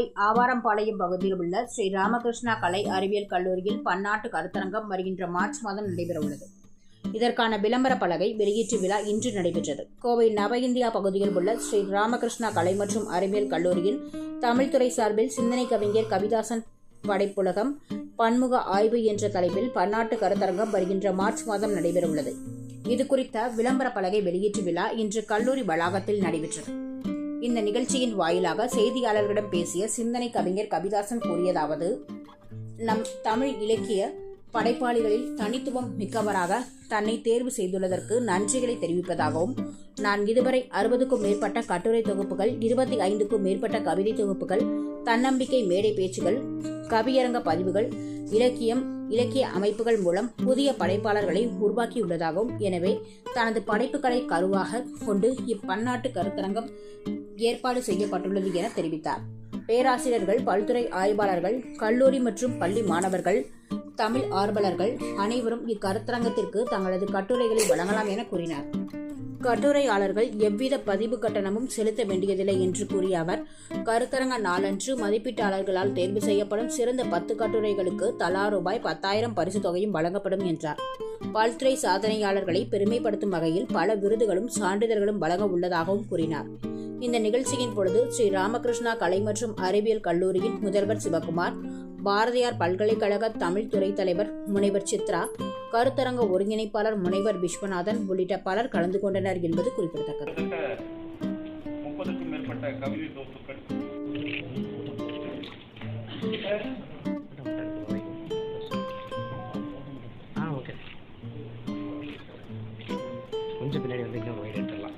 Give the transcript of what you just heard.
கோவை ஆவாரம்பாளையம் பகுதியில் உள்ள ஸ்ரீ ராமகிருஷ்ணா கலை அறிவியல் கல்லூரியில் பன்னாட்டு கருத்தரங்கம் வருகின்ற மார்ச் மாதம் நடைபெறவுள்ளது. இதற்கான விளம்பர பலகை வெளியீட்டு விழா இன்று நடைபெற்றது. கோவை நவ இந்தியா பகுதியில் உள்ள ஸ்ரீ ராமகிருஷ்ணா கலை மற்றும் அறிவியல் கல்லூரியில் தமிழ்துறை சார்பில் சிந்தனை கவிஞர் கவிதாசன் படைப்புலகம் பன்முக ஆய்வு என்ற தலைப்பில் பன்னாட்டு கருத்தரங்கம் வருகின்ற மார்ச் மாதம் நடைபெறவுள்ளது. இது குறித்த விளம்பர பலகை வெளியீட்டு விழா இன்று கல்லூரி வளாகத்தில் நடைபெற்றது. இந்த நிகழ்ச்சியின் வாயிலாக செய்தியாளர்களிடம் பேசிய சிந்தனை கவிஞர் கவிதாசன் கூறியதாவது நம் தமிழ் இலக்கிய படைப்பாளிகளில் தனித்துவம் மிக்கவராக தன்னை தேர்வு செய்துள்ளதற்கு நன்றிகளை தெரிவிப்பதாகவும் நான் இதுவரை அறுபதுக்கும் மேற்பட்ட கட்டுரை தொகுப்புகள் இருபத்தி ஐந்துக்கும் மேற்பட்ட கவிதை தொகுப்புகள் தன்னம்பிக்கை மேடை பேச்சுகள் கவியரங்க பதிவுகள் இலக்கியம் இலக்கிய அமைப்புகள் மூலம் புதிய படைப்பாளர்களை உருவாக்கியுள்ளதாகவும் எனவே தனது படைப்புகளை கருவாக கொண்டு இப்பன்னாட்டு கருத்தரங்கம் ஏற்பாடு செய்யப்பட்டுள்ளது என தெரிவித்தார். பேராசிரியர்கள் பல்துறை ஆய்வாளர்கள் கல்லூரி மற்றும் பள்ளி மாணவர்கள் தமிழ் ஆர்வலர்கள் அனைவரும் இக்கருத்தரங்கத்திற்கு தங்களது கட்டுரைகளை வழங்கலாம் என கூறினார். கட்டுரையாளர்கள் எவ்வித பதிவு கட்டணமும் செலுத்த வேண்டியதில்லை என்று கூறிய அவர் கருத்தரங்க நாளன்று மதிப்பீட்டாளர்களால் தேர்வு செய்யப்படும் சிறந்த பத்து கட்டுரைகளுக்கு தலா ரூபாய் பத்தாயிரம் பரிசு தொகையும் வழங்கப்படும் என்றார். பல்துறை சாதனையாளர்களை பெருமைப்படுத்தும் வகையில் பல விருதுகளும் சான்றிதழ்களும் வழங்க உள்ளதாகவும் கூறினார். இந்த நிகழ்ச்சியின் பொழுது ஸ்ரீ ராமகிருஷ்ணா கலை மற்றும் அறிவியல் கல்லூரியின் முதல்வர் சிவகுமார் பாரதியார் பல்கலைக்கழக தமிழ் துறை தலைவர் முனைவர் சித்ரா கருத்தரங்க ஒருங்கிணைப்பாளர் முனைவர் விஸ்வநாதன் உள்ளிட்ட பலர் கலந்து கொண்டனர் என்பது குறிப்பிடத்தக்கது. கிட்டத்தட்ட முப்பதுக்கும் மேற்பட்ட கவிதை தொகுப்புகள் ஆ ஓகே. கொஞ்சம் பின்னாடி வந்து இன்னும் ஒயிட் எடுத்துடலாம்